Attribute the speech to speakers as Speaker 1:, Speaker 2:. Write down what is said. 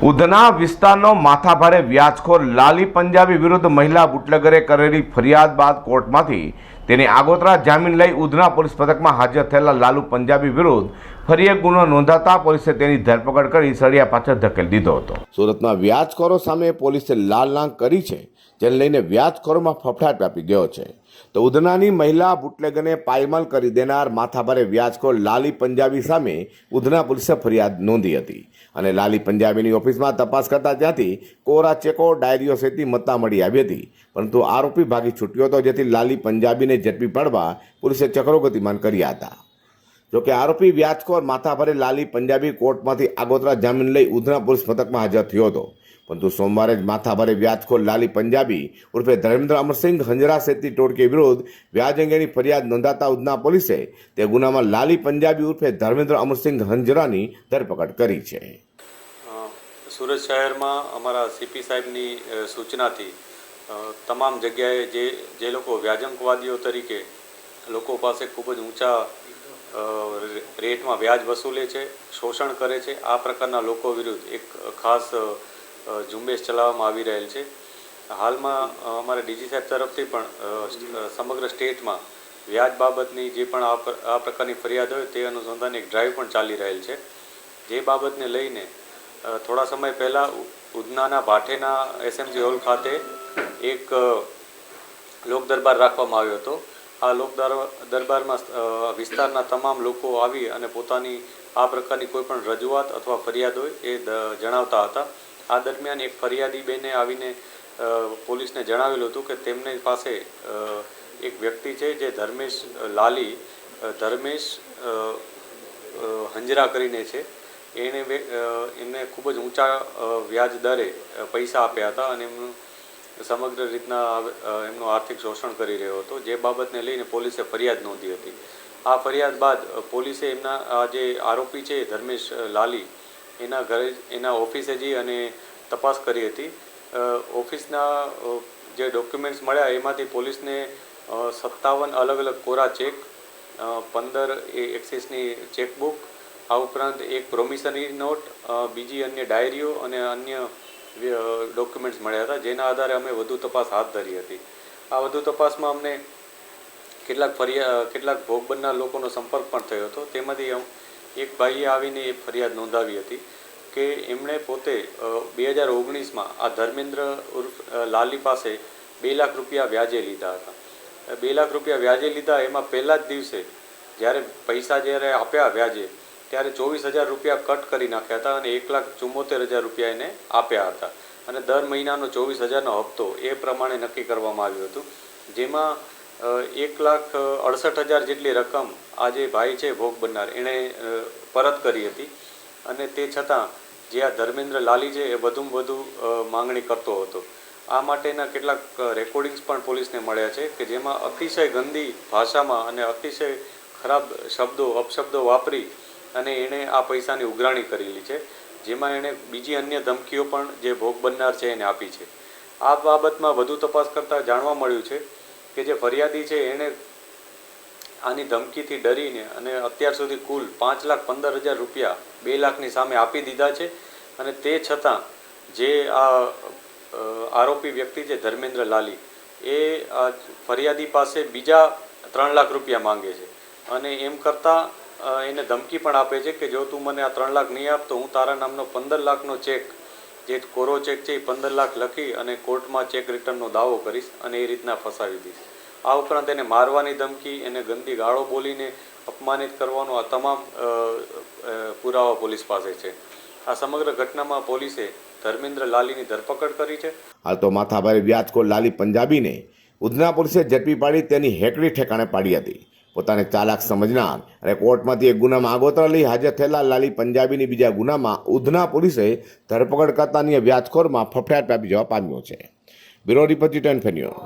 Speaker 1: ઉધના વિસ્તારનો માથાભારે વ્યાજખોર લાલી પંજાબી વિરુદ્ધ મહિલા બુટલેગરે કરેલી ફરિયાદ બાદ કોર્ટમાંથી તેની આગોતરા જામીન લઈ ઉધના પોલીસ પથકમાં હાજર થયેલા લાલુ પંજાબી વિરુદ્ધ ફરી એક ગુનો નોંધાતા પોલીસે તેની ધરપકડ કરી સળિયા પાછળ ધકેલી દીધો હતો. સુરતના વ્યાજખોરો સામે પોલીસે લાલ લાંગ કરી છે, જેને લઈને વ્યાજખોરોમાં ફફડાટ વ્યાપી ગયો છે. તો ઉધનાની મહિલા બુટલેગને પાયમાલ કરી દેનાર માથાભારે વ્યાજખોર લાલી પંજાબી સામે ઉધના પોલીસે ફરિયાદ નોંધી હતી અને લાલી પંજાબીની ઓફિસમાં તપાસ કરતા ત્યાંથી કોરા ચેકો, ડાયરીઓ સહિતની મત્તા મળી આવી હતી. પરંતુ આરોપી ભાગી છૂટ્યો હતો, જેથી લાલી પંજાબીને ઝડપી પાડવા પોલીસે ચક્રો ગતિમાન કર્યા હતા. જોકે આરોપી વ્યાજખોર માથાભારે લાલી પંજાબી કોર્ટમાંથી આગોતરા જામીન લઈ ઉધના પોલીસ મથકમાં હાજર થયો હતો. પરંતુ સોમવારે જ માથાભારે વ્યાજખોર લાલી પંજાબી ઉર્ફે ધર્મેન્દ્ર અમરસિંહ હંજરા સેતી ટોળકી વિરુદ્ધ વ્યાજ અંગેની ફરિયાદ નોંધાતા ઉધના પોલીસે તે ગુનામાં લાલી પંજાબી ઉર્ફે ધર્મેન્દ્ર અમરસિંહ હંજરાની ધરપકડ કરી છે.
Speaker 2: સુરત શહેરમાં અમારા સીપી સાહેબની સૂચનાથી તમામ જગ્યાએ જે જે લોકો વ્યાજંકવાદીઓ તરીકે લોકો પાસે ખૂબ જ ઊંચા રેટમાં વ્યાજ વસૂલે છે, શોષણ કરે છે. આ પ્રકારના લોકો વિરુદ્ધ એક ખાસ ઝુંબેશ ચલાવવામાં આવી રહેલ છે. હાલમાં અમારા ડીજી સાહેબ તરફથી પણ સમગ્ર સ્ટેટમાં વ્યાજ બાબતની જે પણ આ પ્રકારની ફરિયાદ હોય તે અનુસંધાને એક ડ્રાઈવ પણ ચાલી રહેલ છે. જે બાબતને લઈને થોડા સમય પહેલાં ઉધનાના ભાઠેના એસએમજી હોલ ખાતે એક લોક દરબાર રાખવામાં આવ્યો હતો. આ લોક દર- દરબારમાં વિસ્તારના તમામ લોકો આવી અને પોતાની, આ પ્રકારની કોઈ પણ રજૂઆત અથવા ફરિયાદ હોય એ જણાવતા હતા. આ દરમિયાન એક ફરિયાદી બેને આવીને પોલીસને જણાવેલું હતું કે તેમની પાસે એક વ્યક્તિ છે જે ધર્મેશ લાલી ધર્મેશ હંજરા કરીને છે. એણે એમને ખૂબ જ ઊંચા વ્યાજ દરે પૈસા આપ્યા હતા અને એમનું સમગ્ર રીતના એમનું આર્થિક શોષણ કરી રહ્યો હતો. જે બાબતને લઈને પોલીસે ફરિયાદ નોંધી હતી. આ ફરિયાદ બાદ પોલીસે એમના, આ જે આરોપી છે, ધર્મેશ લાલી, એના ઘરે, એના ઓફિસે જઈ અને તપાસ કરી હતી. ઓફિસના જે ડોક્યુમેન્ટ્સ મળ્યા, એમાંથી પોલીસને સત્તાવન અલગ અલગ કોરા ચેક પંદર એ એક્સિસની ચેકબુક, આ ઉપરાંત એક પ્રોમિસરી નોટ બીજી અન્ય ડાયરીઓ અને અન્ય ડોક્યુમેન્ટ્સ મળ્યા હતા. જેના આધારે અમે વધુ તપાસ હાથ ધરી હતી. આ વધુ તપાસમાં અમને કેટલાક ફરિયા કેટલાક ભોગ બનનાર લોકોનો સંપર્ક પણ થયો હતો. તેમાંથી એક ભાઈએ આવીને એ ફરિયાદ નોંધાવી હતી કે એમણે પોતે બે હજાર ઓગણીસમાં આ ધર્મેન્દ્ર ઉર્ફ લાલી પાસે બે લાખ રૂપિયા વ્યાજે લીધા હતા. બે લાખ રૂપિયા વ્યાજે લીધા. એમાં પહેલા જ દિવસે જ્યારે પૈસા જ્યારે આપ્યા વ્યાજે ત્યારે ચોવીસ હજાર રૂપિયા કટ કરી નાખ્યા હતા અને એક લાખ ચુમ્મોતેર હજાર રૂપિયા એને આપ્યા હતા. અને દર મહિનાનો ચોવીસ હજારનો હપ્તો એ પ્રમાણે નક્કી કરવામાં આવ્યું હતું. જેમાં એક લાખ અડસઠ હજાર જેટલી રકમ આ જે ભાઈ છે, ભોગ બનનાર, એણે પરત કરી હતી. અને તે છતાં જે આ ધર્મેન્દ્ર લાલી છે એ વધુમાં વધુ માંગણી કરતો હતો. આ માટેના કેટલાક રેકોર્ડિંગ્સ પણ પોલીસને મળ્યા છે કે જેમાં અતિશય ગંદી ભાષામાં અને અતિશય ખરાબ શબ્દો, અપશબ્દો વાપરી અને એણે આ પૈસાની ઉઘરાણી કરેલી છે, જેમાં એણે બીજી અન્ય ધમકીઓ પણ જે ભોગ બનનાર છે એને આપી છે. આ બાબતમાં વધુ તપાસ કરતાં જાણવા મળ્યું છે કે જે ફરિયાદી છે એણે આની ધમકીથી ડરીને અને અત્યાર સુધી કુલ પાંચ લાખ પંદર હજાર રૂપિયા બે લાખની સામે આપી દીધા છે અને તે છતાં જે આ આરોપી વ્યક્તિ છે ધર્મેન્દ્ર લાલી, એ ફરિયાદી પાસે બીજા ત્રણ લાખ રૂપિયા માંગે છે. અને એમ કરતાં એને ધમકી પણ આપે છે કે જો તું મને આ ત્રણ લાખ નહીં આપ, તો હું તારા નામનો પંદર લાખનો ચેક, જે કોરો ચેક છે એ પંદર લાખ લખી અને કોર્ટમાં ચેક રિટર્નનો દાવો કરીશ અને એ રીતના ફસાવી દઈશ. આ ઉપરાંત એને મારવાની ધમકી, એને ગંદી ગાળો બોલીને અપમાનિત કરવાનો આ તમામ પુરાવા પોલીસ પાસે છે. આ સમગ્ર ઘટનામાં પોલીસે ધર્મેન્દ્ર લાલીની ધરપકડ કરી છે.
Speaker 1: હાલ તો માથાભાઈ વ્યાજકોટ લાલી પંજાબીને. ઉધના પોલીસે ઝડપી પાડી તેની હેકડી ઠેકાણે પાડી હતી. પોતાને ચાલાક સમજનાર. અને કોર્ટમાંથી એક ગુનામાં આગોતરા લઈ હાજર થયેલા લાલી પંજાબીની બીજા ગુનામાં ઉધના પોલીસે ધરપકડ કરતાની વ્યાજખોરમાં ફફડાટ વ્યાપી જવા પામ્યો છે. Bureau report Ten News.